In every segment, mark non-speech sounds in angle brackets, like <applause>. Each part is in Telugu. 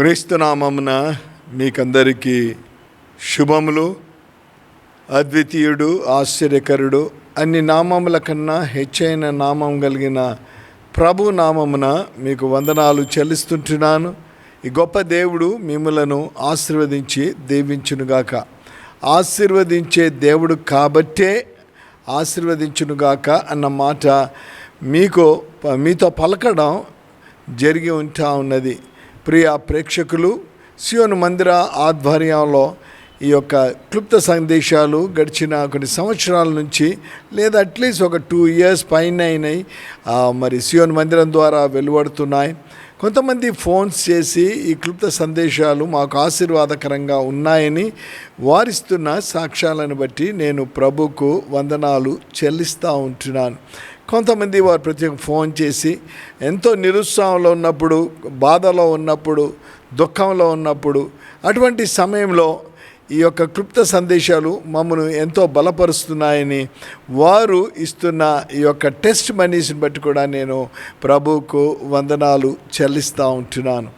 క్రీస్తునామమున మీకందరికీ శుభములు అద్వితీయుడు ఆశ్చర్యకరుడు అన్ని నామముల కన్నా హెచ్చైన నామం కలిగిన ప్రభు నామమున మీకు వందనాలు చెల్లిస్తుంటున్నాను. ఈ గొప్ప దేవుడు మిమ్మలను ఆశీర్వదించి దీవించునుగాక. ఆశీర్వదించే దేవుడు కాబట్టే ఆశీర్వదించునుగాక అన్న మాట మీకు మీతో పలకడం జరిగి ఉంటా ఉన్నది. ప్రియ ప్రేక్షకులు సియోను మందిర ఆధ్వర్యంలో ఈ యొక్క క్లుప్త సందేశాలు గడిచిన కొన్ని సంవత్సరాల నుంచి లేదా అట్లీస్ట్ ఒక టూ ఇయర్స్ పైన అయినాయి. మరి సియోన్ మందిరం ద్వారా వెలువడుతున్నాయి. కొంతమంది ఫోన్స్ చేసి ఈ క్లుప్త సందేశాలు మాకు ఆశీర్వాదకరంగా ఉన్నాయని వారిస్తున్న సాక్ష్యాలను బట్టి నేను ప్రభుకు వందనాలు చెల్లిస్తూ ఉంటున్నాను. కొంతమంది వారు ప్రత్యేక ఫోన్ చేసి ఎంతో నిరుత్సాహంలో ఉన్నప్పుడు బాధలో ఉన్నప్పుడు దుఃఖంలో ఉన్నప్పుడు అటువంటి సమయంలో ఈ యొక్క క్లుప్త సందేశాలు మమ్మను ఎంతో బలపరుస్తున్నాయని వారు ఇస్తున్న ఈ యొక్క టెస్ట్ మనీస్ని బట్టి కూడా నేను ప్రభువుకు వందనాలు చెల్లిస్తూ ఉంటున్నాను.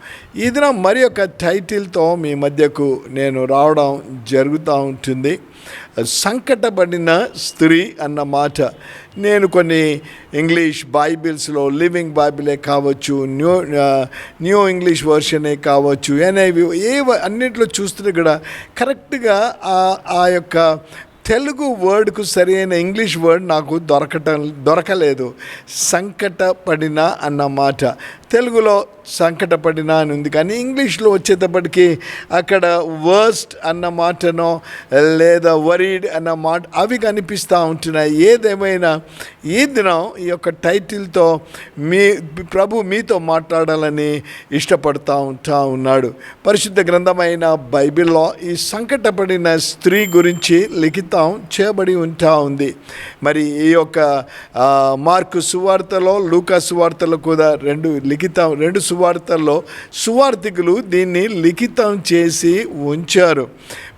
ఈ దినం మరి యొక్క టైటిల్తో మీ మధ్యకు నేను రావడం జరుగుతూ ఉంటుంది. సంకటపడిన స్త్రీ అన్న మాట. నేను కొన్ని ఇంగ్లీష్ బైబిల్స్లో లివింగ్ బైబిలే కావచ్చు న్యూ న్యూ ఇంగ్లీష్ వర్షనే కావచ్చు ఎన్ఐవి ఏ అన్నింటిలో చూస్తున్నా కూడా కరెక్ట్గా ఆ ఆ యొక్క తెలుగు వర్డ్కు సరైన ఇంగ్లీష్ వర్డ్ నాకు దొరకటం దొరకలేదు. సంకటపడిన అన్న మాట. తెలుగులో సంకటపడిన అని ఉంది. కానీ ఇంగ్లీష్లో వచ్చేటప్పటికి అక్కడ వర్స్ట్ అన్న మాటనో లేదా వరీడ్ అన్న మాట అవి కనిపిస్తూ ఉంటున్నాయి. ఏదేమైనా ఈ దినం ఈ యొక్క టైటిల్తో మీ ప్రభు మీతో మాట్లాడాలని ఇష్టపడుతూ ఉంటా ఉన్నాడు. పరిశుద్ధ గ్రంథమైన బైబిల్లో ఈ సంకటపడిన స్త్రీ గురించి లిఖితం చేయబడి ఉంటా ఉంది. మరి ఈ యొక్క మార్కు సువార్తలో లూకా సువార్తలో కూడా రెండు లిఖితం రెండు సువార్తల్లో సువార్థికులు దీన్ని లిఖితం చేసి ఉంచారు.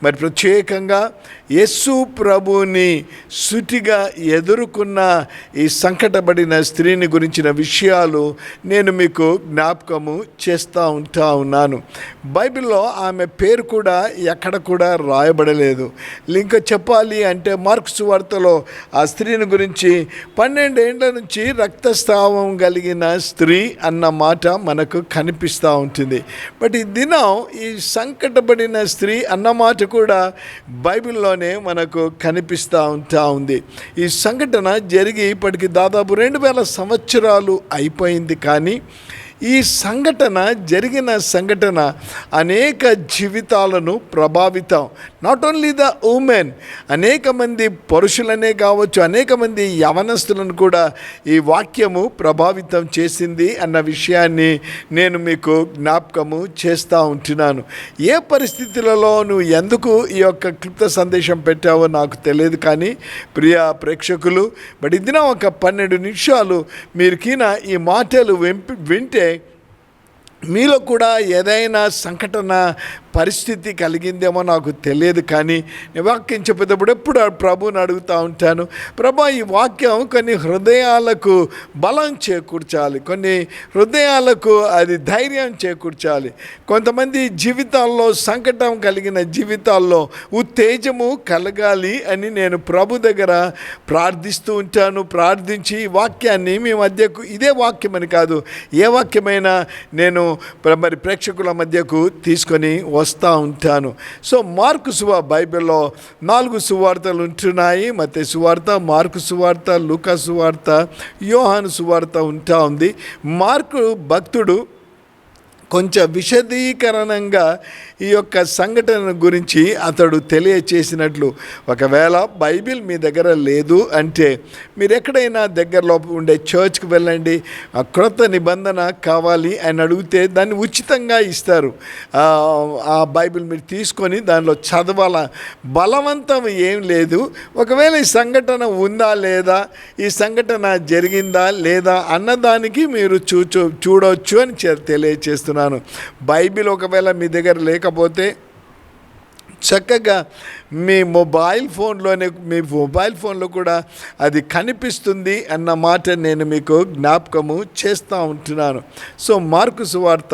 మరి ప్రత్యేకంగా యస్సు ప్రభుని సుటిగా ఎదుర్కొన్న ఈ సంకటపడిన స్త్రీని గురించిన విషయాలు నేను మీకు జ్ఞాపకము చేస్తూ ఉంటా ఉన్నాను. బైబిల్లో ఆమె పేరు కూడా ఎక్కడ కూడా రాయబడలేదు. ఇంకా చెప్పాలి అంటే మార్క్స్ వార్తలో ఆ స్త్రీని గురించి పన్నెండేండ్ల నుంచి రక్తస్రావం కలిగిన స్త్రీ అన్న మాట మనకు కనిపిస్తూ ఉంటుంది. బట్ ఈ దినం ఈ సంకటపడిన స్త్రీ అన్న మాట కూడా బైబిల్లోనే మనకు కనిపిస్తూ ఉంటా ఉంది. ఈ సంఘటన జరిగి ఇప్పటికి దాదాపు రెండు వేల సంవత్సరాలు అయిపోయింది కానీ ఈ సంఘటన జరిగిన సంఘటన అనేక జీవితాలను ప్రభావితం. నాట్ ఓన్లీ ద ఉమెన్ అనేక మంది పురుషులనే కావచ్చు అనేక మంది యవనస్తులను కూడా ఈ వాక్యము ప్రభావితం చేసింది అన్న విషయాన్ని నేను మీకు జ్ఞాపకము చేస్తూ ఉంటున్నాను. ఏ పరిస్థితులలో నువ్వు ఎందుకు ఈ యొక్క క్లుప్త సందేశం పెట్టావో నాకు తెలియదు కానీ ప్రియ ప్రేక్షకులు బట్ ఇదిన ఒక పన్నెండు నిమిషాలు మీరు కిన ఈ మాటలు వింటే మీలో కూడా ఏదైనా సంఘటన పరిస్థితి కలిగిందేమో నాకు తెలియదు కానీ నేను వాక్యం చెప్పేటప్పుడు ఎప్పుడు ప్రభుని అడుగుతూ ఉంటాను. ప్రభా ఈ వాక్యం కొన్ని హృదయాలకు బలం చేకూర్చాలి. కొన్ని హృదయాలకు అది ధైర్యం చేకూర్చాలి. కొంతమంది జీవితాల్లో సంకటం కలిగిన జీవితాల్లో ఉత్తేజము కలగాలి అని నేను ప్రభు దగ్గర ప్రార్థిస్తూ ఉంటాను. ప్రార్థించి ఈ వాక్యాన్ని మీ మధ్యకు ఇదే వాక్యమని కాదు ఏ వాక్యమైనా నేను ప్ర- మరి ప్రేక్షకుల మధ్యకు తీసుకొని వస్తూ ఉంటాను. సో మార్కు సువా బైబిల్లో నాలుగు సువార్తలు ఉంటున్నాయి. మతే సువార్త మార్కు సువార్త లూకా సువార్త యోహాను సువార్త ఉంటా ఉంది. మార్కు భక్తుడు కొంచెం విశదీకరణంగా ఈ యొక్క సంఘటన గురించి అతడు తెలియచేసినట్లు ఒకవేళ బైబిల్ మీ దగ్గర లేదు అంటే మీరు ఎక్కడైనా దగ్గరలో ఉండే చర్చ్కి వెళ్ళండి ఆ క్రొత్త నిబంధన కావాలి అని అడిగితే దాన్ని ఉచితంగా ఇస్తారు. ఆ, బైబిల్ మీరు తీసుకొని దానిలో చదవాల? బలవంతం ఏం లేదు. ఒకవేళ ఈ సంఘటన ఉందా లేదా? ఈ సంఘటన జరిగిందా లేదా? అన్నదానికి మీరు చూ చూడవచ్చు అని తెలియచేస్తున్నారు. తెలియచేస్తున్నాను బైబిల్ ఒకవేళ మీ దగ్గర లేకపోతే చక్కగా మీ మొబైల్ ఫోన్లోనే మీ మొబైల్ ఫోన్లో కూడా అది కనిపిస్తుంది అన్న మాట నేను మీకు జ్ఞాపకము చేస్తూ ఉంటున్నాను. సో మార్కు సువార్త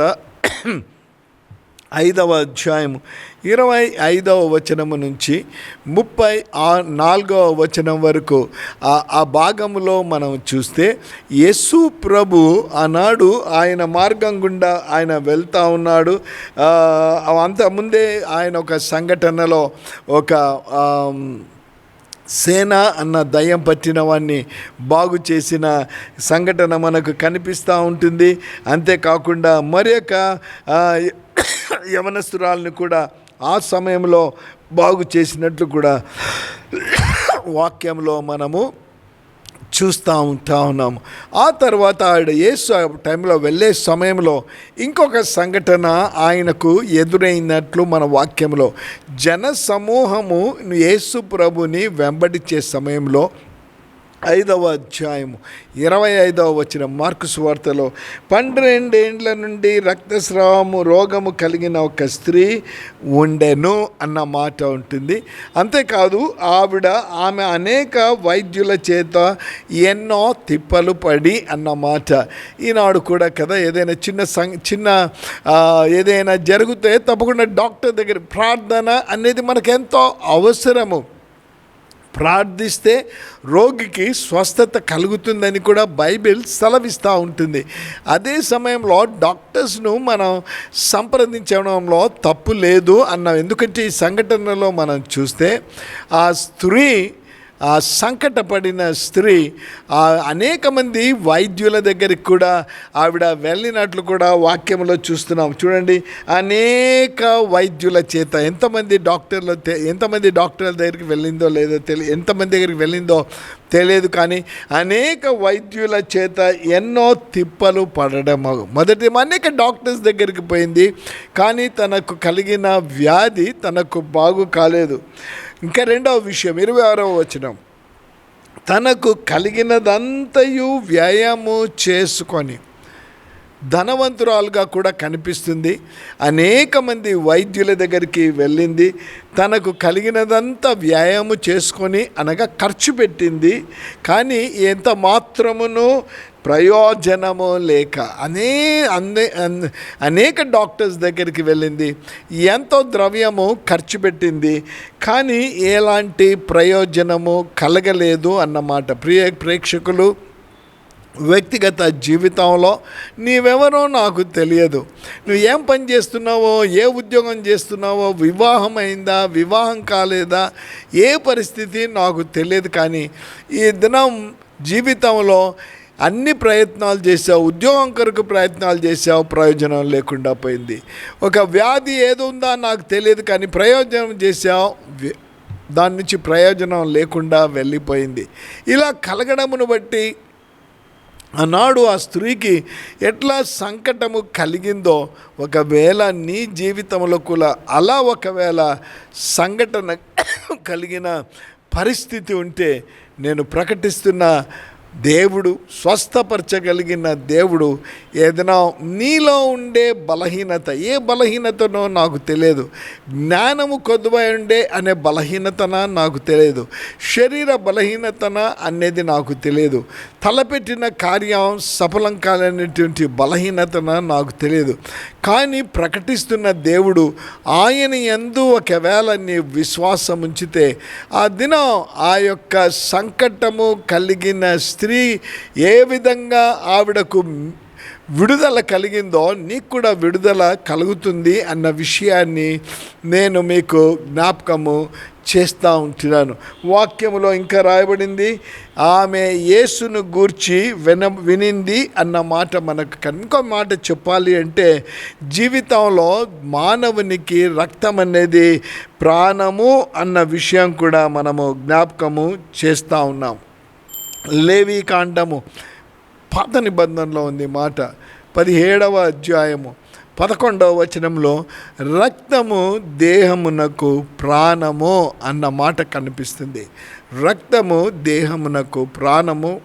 ఐదవ అధ్యాయము. ఇరవై ఐదవ వచనము నుంచి ముప్పై ఆ నాలుగవ వచనం వరకు ఆ ఆ భాగంలో మనం చూస్తే యస్సు ప్రభు ఆనాడు ఆయన మార్గం గుండా ఆయన వెళ్తూ ఉన్నాడు. అంతకుముందే అంత ముందే ఆయన ఒక సంఘటనలో ఒక సేన అన్న దయ్యం పట్టిన వాడిని బాగు చేసిన సంఘటన మనకు కనిపిస్తూ ఉంటుంది. అంతేకాకుండా మరి యొక్క యవనస్తురాలను కూడా ఆ సమయంలో బాగు చేసినట్లు కూడా వాక్యంలో మనము చూస్తూ ఉంటా ఉన్నాము. ఆ తర్వాత ఆవిడ యేసు టైంలో వెళ్ళే సమయంలో ఇంకొక సంఘటన ఆయనకు ఎదురైనట్లు మన వాక్యంలో. జన సమూహము యేసు ప్రభుని వెంబడించే సమయంలో ఐదవ అధ్యాయము ఇరవై ఐదవ వచ్చిన మార్కు సువార్తలో పన్నెండేండ్ల నుండి రక్తస్రావము రోగము కలిగిన ఒక స్త్రీ ఉండెను అన్న మాట ఉంటుంది. అంతేకాదు ఆవిడ ఆమె అనేక వైద్యుల చేత ఎన్నో తిప్పలు పడి అన్న మాట. ఈనాడు కూడా కదా ఏదైనా చిన్న సం చిన్న ఏదైనా జరిగితే తప్పకుండా డాక్టర్ దగ్గర ప్రార్థన అనేది మనకు ఎంతో అవసరము. ప్రార్థిస్తే రోగికి స్వస్థత కలుగుతుందని కూడా బైబిల్ సెలవిస్తూ ఉంటుంది. అదే సమయంలో డాక్టర్స్ను మనం సంప్రదించడంలో తప్పు లేదు అన్న. ఎందుకంటే ఈ సంఘటనలో మనం చూస్తే ఆ స్త్రీ ఆ సంకటపడిన స్త్రీ అనేక మంది వైద్యుల దగ్గరికి కూడా ఆవిడ వెళ్ళినట్లు కూడా వాక్యంలో చూస్తున్నాం. చూడండి అనేక వైద్యుల చేత ఎంతమంది డాక్టర్లు ఎంతమంది డాక్టర్ల దగ్గరికి వెళ్ళిందో లేదో తెలియ ఎంతమంది దగ్గరికి వెళ్ళిందో తెలియదు కానీ అనేక వైద్యుల చేత ఎన్నో తిప్పలు పడడం మొదటి అనేక డాక్టర్స్ దగ్గరికి పోయింది కానీ తనకు కలిగిన వ్యాధి తనకు బాగు కాలేదు. ఇంకా రెండవ విషయం ఇరవై ఆరవ వచనం. తనకు కలిగినదంతయు వ్యాయామం చేసుకొని ధనవంతురాలుగా కూడా కనిపిస్తుంది. అనేక మంది వైద్యుల దగ్గరికి వెళ్ళింది. తనకు కలిగినదంతా వ్యాయామం చేసుకొని అనగా ఖర్చు పెట్టింది. కానీ ఎంత మాత్రమును ప్రయోజనము లేక అనే అనే అన్- అనేక డాక్టర్స్ దగ్గరికి వెళ్ళింది. ఎంతో ద్రవ్యము ఖర్చు పెట్టింది. కానీ ఎలాంటి ప్రయోజనము కలగలేదు అన్నమాట ప్రియ ప్రేక్షకులు వ్యక్తిగత జీవితంలో నీవెవరో నాకు తెలియదు. నువ్వు ఏం పని చేస్తున్నావో ఏ ఉద్యోగం చేస్తున్నావో వివాహం అయిందా వివాహం కాలేదా ఏ పరిస్థితి నాకు తెలియదు. కానీ ఈ దినం జీవితంలో అన్ని ప్రయత్నాలు చేసావు ఉద్యోగం కొరకు ప్రయత్నాలు చేసావు ప్రయోజనం లేకుండా పోయింది. ఒక వ్యాధి ఏదో ఉందా నాకు తెలియదు కానీ ప్రయోజనం చేసావు దాని నుంచి ప్రయోజనం లేకుండా వెళ్ళిపోయింది. ఇలా కలగడమును బట్టి ఆనాడు ఆ స్త్రీకి ఎట్లా సంకటము కలిగిందో ఒకవేళ నీ జీవితంలో కూడా అలా ఒకవేళ సంఘటన <coughs> కలిగిన పరిస్థితి ఉంటే నేను ప్రకటిస్తున్న దేవుడు స్వస్థపరచగలిగిన దేవుడు ఏదైనా నీలో ఉండే బలహీనత ఏ బలహీనతనో నాకు తెలియదు. జ్ఞానము కొద్దువై ఉండే అనే బలహీనతన నాకు తెలియదు. శరీర బలహీనతన అనేది నాకు తెలియదు. తలపెట్టిన కార్యం సఫలం కాలనేటువంటి బలహీనతన నాకు తెలియదు. కానీ ప్రకటిస్తున్న దేవుడు ఆయన ఎందు ఒకవేళ నీ విశ్వాసం ఉంచితే ఆ దినం ఆ యొక్క సంకటము కలిగిన స్త్రీ ఏ విధంగా ఆవిడకు విడుదల కలిగిందో నీకు కూడా విడుదల కలుగుతుంది అన్న విషయాన్ని నేను మీకు జ్ఞాపకము చేస్తూ ఉంటున్నాను. వాక్యములో ఇంకా రాయబడింది ఆమె యేసును గూర్చి విన వినింది అన్న మాట మనకు కనుక మాట చెప్పాలి అంటే జీవితంలో మానవునికి రక్తం అనేది ప్రాణము అన్న విషయం కూడా మనము జ్ఞాపకము చేస్తూ ఉన్నాం. లేవి కాండము. పాత నిబంధనలో ఉంది మాట. పదిహేడవ అధ్యాయము. పదకొండవ వచనంలో రక్తము దేహమునకు ప్రాణము అన్న మాట కనిపిస్తుంది. రక్తము దేహమునకు ప్రాణము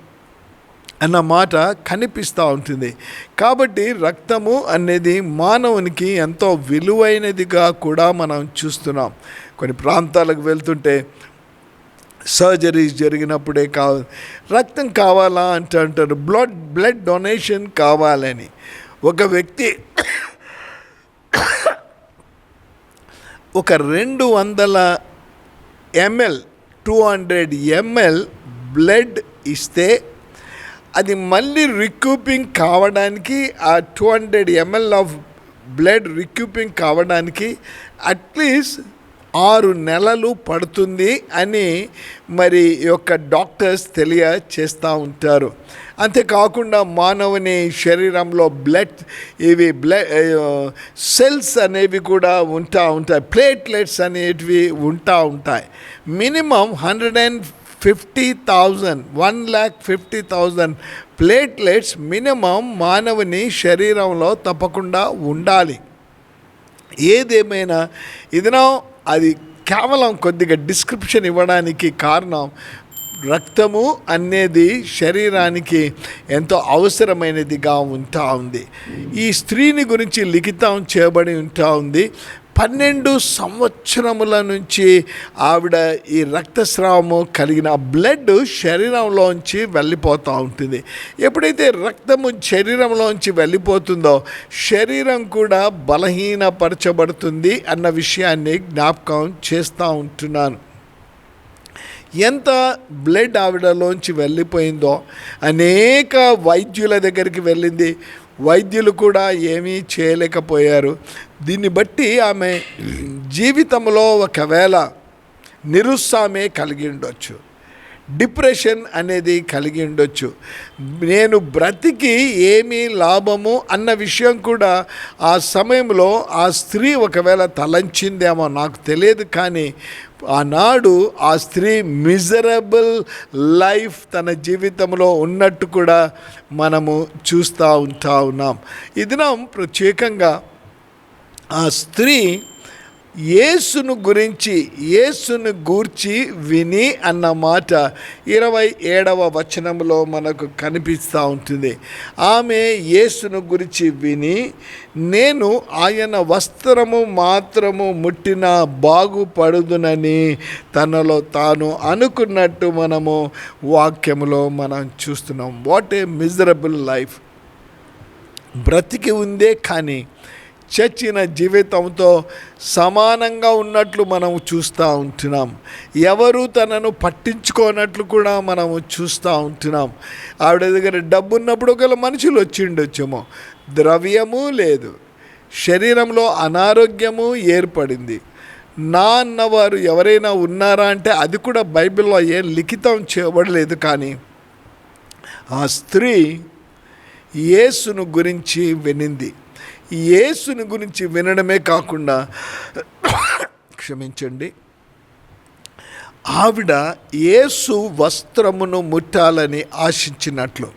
అన్న మాట కనిపిస్తూ ఉంటుంది. కాబట్టి రక్తము అనేది మానవునికి ఎంతో విలువైనదిగా కూడా మనం చూస్తున్నాం. కొన్ని ప్రాంతాలకు వెళ్తుంటే సర్జరీస్ జరిగినప్పుడే కావ రక్తం కావాలా అంటూ అంటారు. బ్లడ్ బ్లడ్ డొనేషన్ కావాలని. ఒక వ్యక్తి ఒక రెండు వందల ML two hundred ML blood ఇస్తే అది మళ్ళీ రిక్యూపింగ్ కావడానికి ఆ two hundred ML of blood recouping కావడానికి అట్లీస్ట్ ఆరు నెలలు పడుతుంది అని మరి ఈ యొక్క డాక్టర్స్ తెలియచేస్తూ ఉంటారు. అంతేకాకుండా మానవుని శరీరంలో బ్లడ్ ఇవి బ్లడ్ సెల్స్ అనేవి కూడా ఉంటా ఉంటాయి. ప్లేట్లెట్స్ అనేటివి ఉంటా ఉంటాయి. Minimum hundred and fifty thousand one lakh fifty thousand platelets minimum మానవుని శరీరంలో తప్పకుండా ఉండాలి. ఏదేమైనా ఇదనో అది కేవలం కొద్దిగా డిస్క్రిప్షన్ ఇవ్వడానికి కారణం రక్తము అనేది శరీరానికి ఎంతో అవసరమైనదిగా ఉంటా ఉంది. ఈ స్త్రీని గురించి లిఖితం చేయబడి ఉంటా ఉంది. పన్నెండు సంవత్సరముల నుంచి ఆవిడ ఈ రక్తస్రావము కలిగిన బ్లడ్ శరీరంలోంచి వెళ్ళిపోతూ ఉంటుంది. ఎప్పుడైతే రక్తము శరీరంలోంచి వెళ్ళిపోతుందో శరీరం కూడా బలహీనపరచబడుతుంది అన్న విషయాన్ని జ్ఞాపకం చేస్తూ ఉంటున్నాను. ఎంత బ్లడ్ ఆవిడలోంచి వెళ్ళిపోయిందో అనేక వైద్యుల దగ్గరికి వెళ్ళింది. వైద్యులు కూడా ఏమీ చేయలేకపోయారు. దీన్ని బట్టి ఆమె జీవితంలో ఒకవేళ నిరుత్సాహమే కలిగి ఉండొచ్చు. డిప్రెషన్ అనేది కలిగి ఉండొచ్చు. నేను బ్రతికి ఏమీ లాభము అన్న విషయం కూడా ఆ సమయంలో ఆ స్త్రీ ఒకవేళ తలంచిందేమో నాకు తెలియదు కానీ ఆనాడు ఆ స్త్రీ మిజరబుల్ లైఫ్ తన జీవితంలో ఉన్నట్టు కూడా మనము చూస్తూ ఉంటా ఉన్నాం. ఇది ప్రత్యేకంగా ఆ స్త్రీ యేసును గురించి యేసును గూర్చి విని అన్న మాట ఇరవై ఏడవ వచనంలో మనకు కనిపిస్తూ ఉంటుంది. ఆమె యేసును గురించి విని నేను ఆయన వస్త్రము మాత్రము ముట్టిన బాగుపడుదునని తనలో తాను అనుకున్నట్టు మనము వాక్యంలో మనం చూస్తున్నాం. What a miserable life. బ్రతికి ఉందే కానీ చచ్చిన జీవితంతో సమానంగా ఉన్నట్లు మనం చూస్తూ ఉంటున్నాం. ఎవరు తనను పట్టించుకోనట్లు కూడా మనం చూస్తూ ఉంటున్నాం. ఆవిడ దగ్గర డబ్బు ఉన్నప్పుడు ఒకవేళ మనుషులు వచ్చిండొచ్చేమో ద్రవ్యము లేదు. శరీరంలో అనారోగ్యము ఏర్పడింది. నా అన్నవారు ఎవరైనా ఉన్నారా అంటే అది కూడా బైబిల్లో ఏం లిఖితం చేయబడలేదు కానీ ఆ స్త్రీ యేసును గురించి వినింది. యేసుని గురించి వినడమే కాకుండా క్షమించండి. ఆవిడ యేసు వస్త్రమును ముట్టాలని ఆశించినట్లు.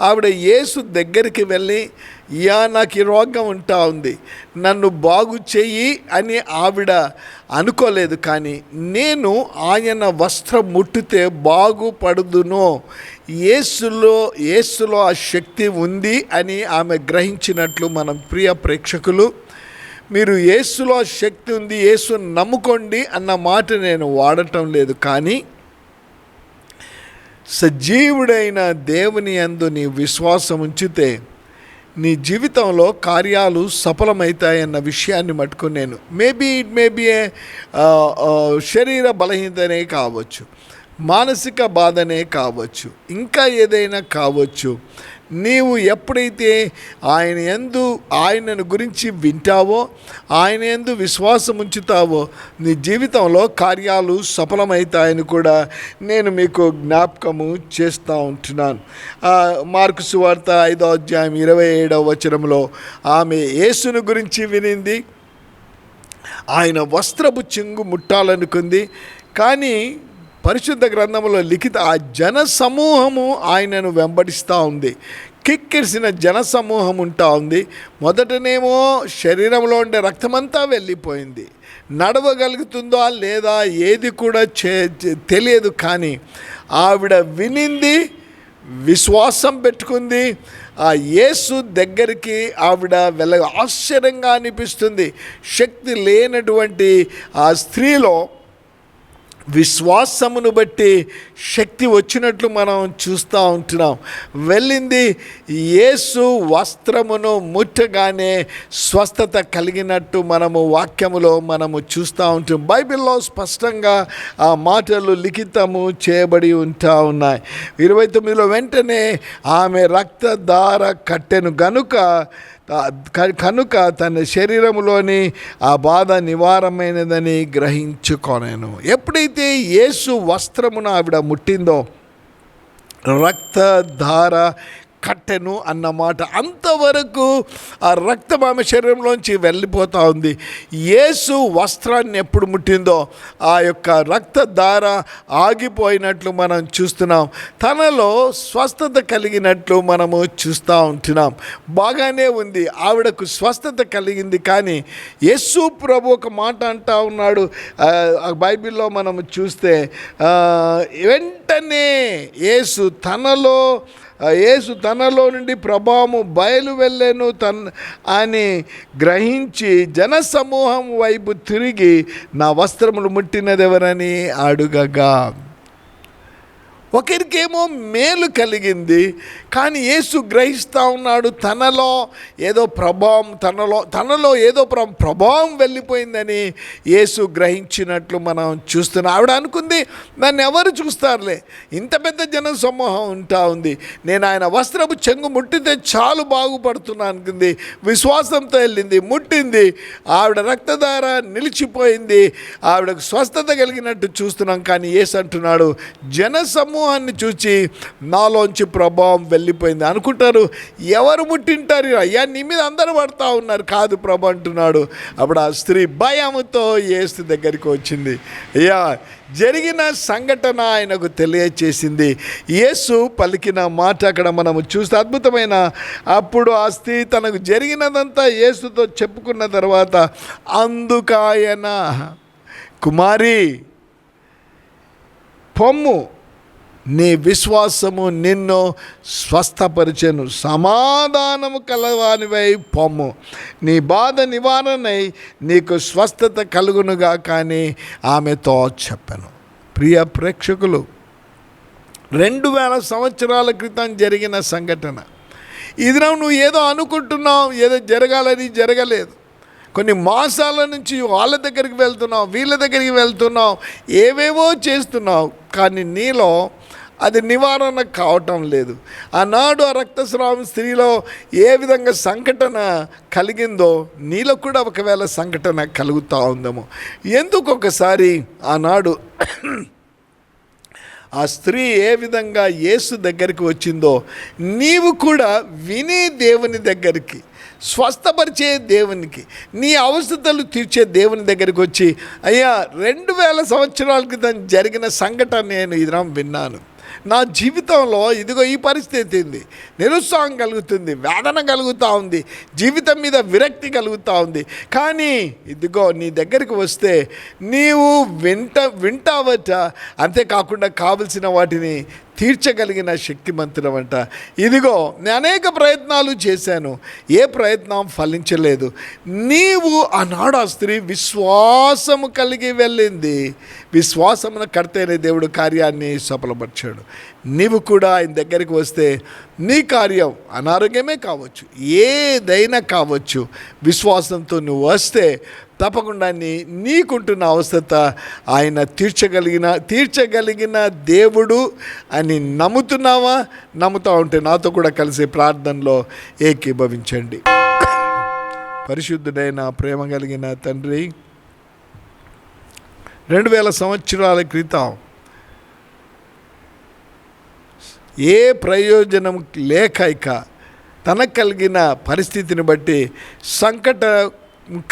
ఆవిడ యేసు దగ్గరికి వెళ్ళి యా నాకు ఈ రోగం ఉంటా ఉంది. నన్ను బాగు చెయ్యి అని ఆవిడ అనుకోలేదు. కానీ నేను ఆయన వస్త్రం ముట్టితే బాగుపడుదును. యేసులో యేసులో ఆ శక్తి ఉంది అని ఆమె గ్రహించినట్లు మనం ప్రియ ప్రేక్షకులు మీరు యేసులో శక్తి ఉంది యేసు నమ్ముకోండి అన్న మాట నేను వాడటం లేదు. కానీ సజీవుడైన దేవుని యందు నీ విశ్వాసం ఉంచితే నీ జీవితంలో కార్యాలు సఫలమవుతాయన్న విషయాన్ని మట్టుకు నేను. మేబీ ఇట్ మేబీ ఏ శరీర బలహీనతనే కావచ్చు. మానసిక బాధనే కావచ్చు. ఇంకా ఏదైనా కావచ్చు. నీవు ఎప్పుడైతే ఆయన ఎందు ఆయనను గురించి వింటావో ఆయన ఎందు విశ్వాసం ఉంచుతావో నీ జీవితంలో కార్యాలు సఫలమవుతాయని కూడా నేను మీకు జ్ఞాపకము చేస్తూ ఉంటున్నాను. మార్కు సువార్త ఐదో అధ్యాయం ఇరవై ఏడవ వచనంలో ఆమె యేసును గురించి వినింది. ఆయన వస్త్రపు చెంగు ముట్టాలనుకుంది. కానీ పరిశుద్ధ గ్రంథంలో లిఖిత ఆ జన సమూహము ఆయనను వెంబడిస్తూ ఉంది. కిక్కిరిసిన జన సమూహం ఉంటా ఉంది. మొదటనేమో శరీరంలో ఉండే రక్తమంతా వెళ్ళిపోయింది. నడవగలుగుతుందా లేదా ఏది కూడా చే చే- తెలియదు కానీ ఆవిడ వినింది విశ్వాసం పెట్టుకుంది. ఆ యేసు దగ్గరికి ఆవిడ వెళ్ళ ఆశ్చర్యంగా అనిపిస్తుంది. శక్తి లేనటువంటి ఆ స్త్రీలో విశ్వాసమును బట్టి శక్తి వచ్చినట్లు మనం చూస్తూ ఉంటున్నాం. వెళ్ళింది యేసు వస్త్రమును ముట్టగానే స్వస్థత కలిగినట్టు మనము వాక్యములో మనము చూస్తూ ఉంటాం బైబిల్లో స్పష్టంగా ఆ మాటలు లిఖితము చేయబడి ఉంటా ఉన్నాయి. ఇరవై తొమ్మిదిలో వెంటనే ఆమె రక్తధార కట్టెను గనుక కనుక తన శరీరములోని ఆ బాధ నివారమైనదని గ్రహించుకొనేను. ఎప్పుడైతే యేసు వస్త్రమును ఆవిడ ముట్టిందో రక్తధార కట్టెను అన్నమాట అంతవరకు ఆ రక్తం ఆమె శరీరంలోంచి వెళ్ళిపోతూ ఉంది. యేసు వస్త్రాన్ని ఎప్పుడు ముట్టిందో ఆ యొక్క రక్తధార ఆగిపోయినట్లు మనం చూస్తున్నాం. తనలో స్వస్థత కలిగినట్లు మనము చూస్తూ ఉంటున్నాం. బాగానే ఉంది. ఆవిడకు స్వస్థత కలిగింది కానీ యేసు ప్రభు ఒక మాట అంటా ఉన్నాడు. బైబిల్లో మనం చూస్తే వెంటనే యేసు తనలో యేసు తనలో నుండి ప్రభావము బయలు వెళ్ళాను తన్ అని గ్రహించి జనసమూహం వైపు తిరిగి నా వస్త్రములు ముట్టినదెవరని అడుగగా. ఒకరికేమో మేలు కలిగింది కానీ యేసు గ్రహిస్తూ ఉన్నాడు తనలో ఏదో ప్రభావం తనలో తనలో ఏదో ప్రభావం వెళ్ళిపోయిందని యేసు గ్రహించినట్లు మనం చూస్తున్నాం. ఆవిడ అనుకుంది నన్ను ఎవరు చూస్తారులే? ఇంత పెద్ద జన సమూహం ఉంటా ఉంది. నేను ఆయన వస్త్రపు చెంగు ముట్టితే చాలు బాగుపడుతున్నా అనుకుంది. విశ్వాసంతో వెళ్ళింది ముట్టింది. ఆవిడ రక్తధార నిలిచిపోయింది. ఆవిడకు స్వస్థత కలిగినట్టు చూస్తున్నాం కానీ యేసు అంటున్నాడు జన సమూహాన్ని చూచి నాలోంచి ప్రభావం వెళ్ళిపోయింది. అనుకుంటారు ఎవరు ముట్టింటారు? అయ్యా నీ మీద అందరూ పడతా ఉన్నారు. కాదు ప్రభు అంటున్నాడు. అప్పుడు ఆ స్త్రీ భయముతో యేసు దగ్గరికి వచ్చింది. అయ్యా జరిగిన సంఘటన ఆయనకు తెలియచేసింది. యేసు పలికిన మాట అక్కడ మనము చూస్తే అద్భుతమైన అప్పుడు ఆ స్త్రీ తనకు జరిగినదంతా యేసుతో చెప్పుకున్న తర్వాత అందుకాయన కుమారి పొమ్ము నీ విశ్వాసము నిన్ను స్వస్థపరిచెను. సమాధానము కలవానివై పొమ్ము. నీ బాధ నివారణై నీకు స్వస్థత కలుగునుగా కానీ ఆమెతో చెప్పాను. ప్రియ ప్రేక్షకులు రెండు వేల సంవత్సరాల క్రితం జరిగిన సంఘటన. ఇది నువ్వు ఏదో అనుకుంటున్నావు ఏదో జరగాలని జరగలేదు. కొన్ని మాసాల నుంచి వాళ్ళ దగ్గరికి వెళ్తున్నావు వీళ్ళ దగ్గరికి వెళ్తున్నావు ఏవేవో చేస్తున్నావు. కానీ నీలో అది నివారణ కావటం లేదు. ఆనాడు ఆ రక్తస్రావం స్త్రీలో ఏ విధంగా సంఘటన కలిగిందో నీలో కూడా ఒకవేళ సంఘటన కలుగుతూ ఉందేమో. ఎందుకు ఒకసారి ఆనాడు ఆ స్త్రీ ఏ విధంగా యేసు దగ్గరికి వచ్చిందో నీవు కూడా విని దేవుని దగ్గరికి స్వస్థపరిచే దేవునికి నీ అవసరతలు తీర్చే దేవుని దగ్గరికి వచ్చి అయ్యా రెండు వేల సంవత్సరాల క్రితం జరిగిన సంఘటన నేను ఇది విన్నాను. నా జీవితంలో ఇదిగో ఈ పరిస్థితి ఉంది. నిరుత్సాహం కలుగుతుంది వేదన కలుగుతూ ఉంది జీవితం మీద విరక్తి కలుగుతూ ఉంది. కానీ ఇదిగో నీ దగ్గరికి వస్తే నీవు వింట వింటావట. అంతేకాకుండా కావలసిన వాటిని తీర్చగలిగిన శక్తిమంతుడమంట ఇదిగో నేను అనేక ప్రయత్నాలు చేశాను. ఏ ప్రయత్నం ఫలించలేదు. నీవు ఆనాడు ఆ స్త్రీ విశ్వాసము కలిగి వెళ్ళింది. విశ్వాసమును కడితేనే దేవుడు కార్యాన్ని సఫలపరిచాడు. నీవు కూడా ఆయన దగ్గరికి వస్తే నీ కార్యం అనారోగ్యమే కావచ్చు. ఏదైనా కావచ్చు. విశ్వాసంతో నువ్వు వస్తే తప్పకుండా నీ నీకుంటున్న అవసరత ఆయన తీర్చగలిగిన తీర్చగలిగిన దేవుడు అని నమ్ముతున్నావా? నమ్ముతా ఉంటే నాతో కూడా కలిసి ప్రార్థనలో ఏకీభవించండి. పరిశుద్ధుడైన ప్రేమ కలిగిన తండ్రి రెండు వేల సంవత్సరాల క్రితం ఏ ప్రయోజనం లేక ఇక తనకు కలిగిన పరిస్థితిని బట్టి సంకట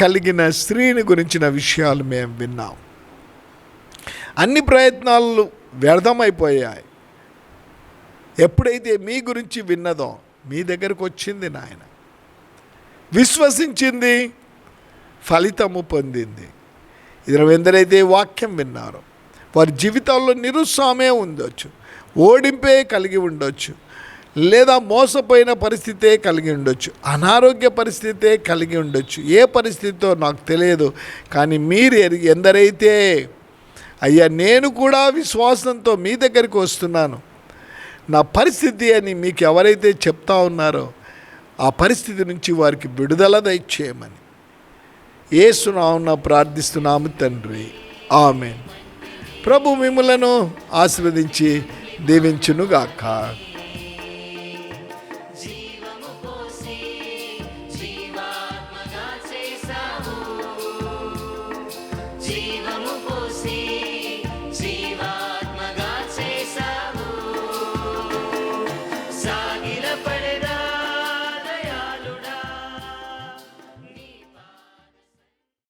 కలిగిన స్త్రీని గురించిన విషయాలు మేము విన్నాం. అన్ని ప్రయత్నాలు వ్యర్థమైపోయాయి. ఎప్పుడైతే మీ గురించి విన్నదో మీ దగ్గరకు వచ్చింది నాయన. విశ్వసించింది ఫలితము పొందింది. ఇద్దరు ఎందరైతే వాక్యం విన్నారో. వారి జీవితాల్లో నిరుత్సాహమే ఉండొచ్చు. ఓడింపే కలిగి ఉండొచ్చు. లేదా మోసపోయిన పరిస్థితే కలిగి ఉండొచ్చు. అనారోగ్య పరిస్థితే కలిగి ఉండొచ్చు. ఏ పరిస్థితితో నాకు తెలియదు. కానీ మీరు ఎందరైతే అయ్యా నేను కూడా విశ్వాసంతో మీ దగ్గరికి వస్తున్నాను. నా పరిస్థితి అని మీకు ఎవరైతే చెప్తా ఉన్నారో ఆ పరిస్థితి నుంచి వారికి విడుదల దయచేయమని. ఏసునామున ప్రార్థిస్తున్నాము తండ్రి. ఆమె ప్రభు మిమ్మలను ఆశీర్వదించి దీవించునుగాక.